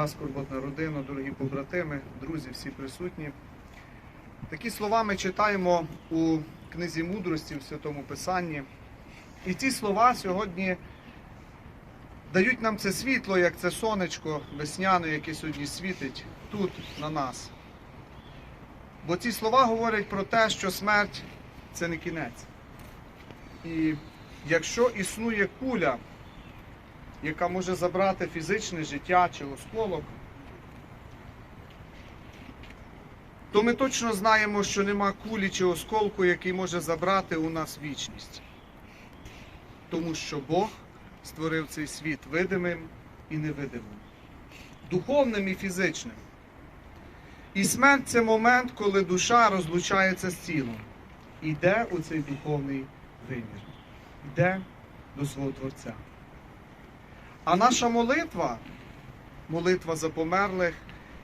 дорога скорботна родина, дорогі побратими, друзі, всі присутні. Такі слова ми читаємо у книзі мудрості в Святому Писанні. І ці слова сьогодні дають нам це світло, як це сонечко весняне, яке сьогодні світить тут на нас. Бо ці слова говорять про те, що смерть це не кінець. І якщо існує куля, яка може забрати фізичне життя чи осколок, то ми точно знаємо, що нема кулі чи осколку, який може забрати у нас вічність. Тому що Бог створив цей світ видимим і невидимим, духовним і фізичним. І смерть це момент, коли душа розлучається з тілом, іде у цей духовний вимір, йде до свого Творця. А наша молитва, молитва за померлих,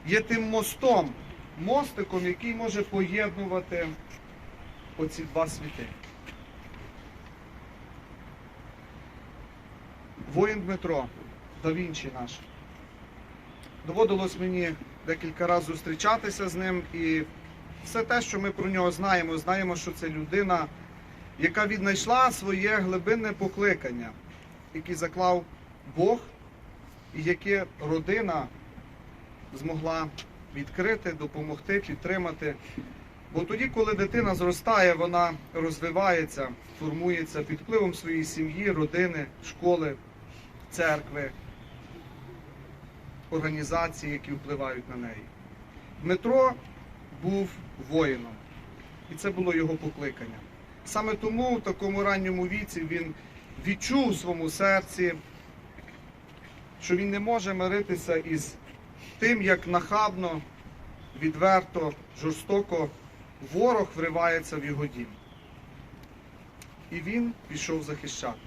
є тим мостом, мостиком, який може поєднувати оці два світи. Воїн Дмитро, да Вінчі наш. Доводилось мені декілька разів зустрічатися з ним, і все те, що ми про нього знаємо, знаємо, що це людина, яка віднайшла своє глибинне покликання, яке заклав Бог, і яке родина змогла відкрити, допомогти, підтримати. Бо тоді, коли дитина зростає, вона розвивається, формується під впливом своєї сім'ї, родини, школи, церкви, організацій, які впливають на неї. Дмитро був воїном, і це було його покликання. Саме тому в такому ранньому віці він відчув у своєму серці, що він не може миритися із тим, як нахабно, відверто, жорстоко ворог вривається в його дім. І він пішов захищати.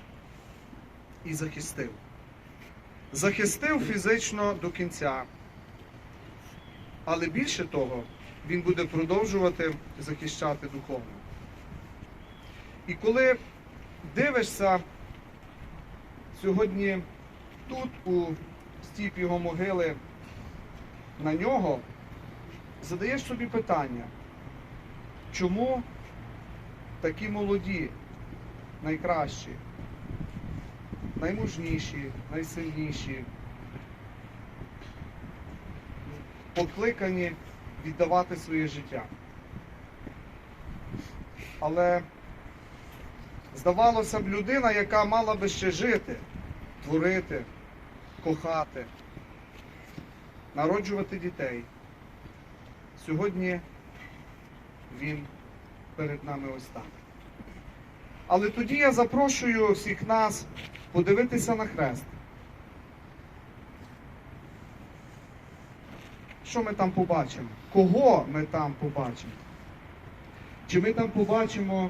І захистив. Захистив фізично до кінця. Але більше того, він буде продовжувати захищати духовно. І коли дивишся сьогодні тут, у стіп його могили, на нього, задаєш собі питання, чому такі молоді, найкращі, наймужніші, найсильніші, покликані віддавати своє життя. Але здавалося б, людина, яка мала би ще жити, творити, кохати, народжувати дітей. Сьогодні він перед нами ось так. Але тоді я запрошую всіх нас подивитися на хрест. Що ми там побачимо? Кого ми там побачимо? Чи ми там побачимо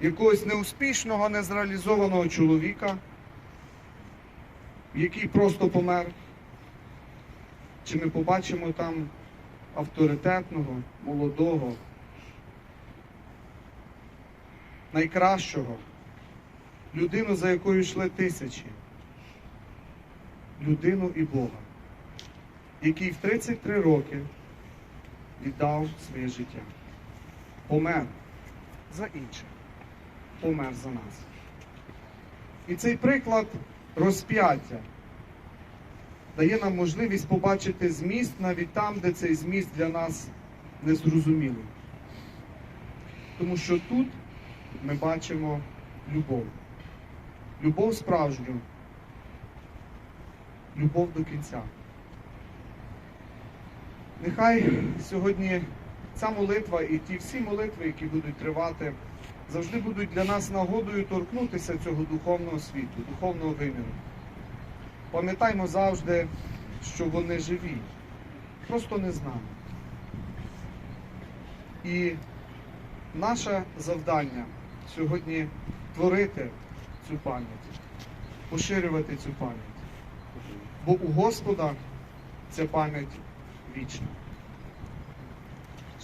якогось неуспішного, незреалізованого чоловіка, який просто помер? Чи ми побачимо там авторитетного, молодого, найкращого, людину, за якою йшли тисячі, людину і Бога, який в 33 роки віддав своє життя, помер за інших, помер за нас. І цей приклад розп'яття дає нам можливість побачити зміст навіть там, де цей зміст для нас незрозумілий. Тому що тут ми бачимо любов. Любов справжню, любов до кінця. Нехай сьогодні ця молитва і ті всі молитви, які будуть тривати, завжди будуть для нас нагодою торкнутися цього духовного світу, духовного виміру. Пам'ятаймо завжди, що вони живі, просто не з. І наше завдання сьогодні творити цю пам'ять, поширювати цю пам'ять. Бо у Господа ця пам'ять вічна.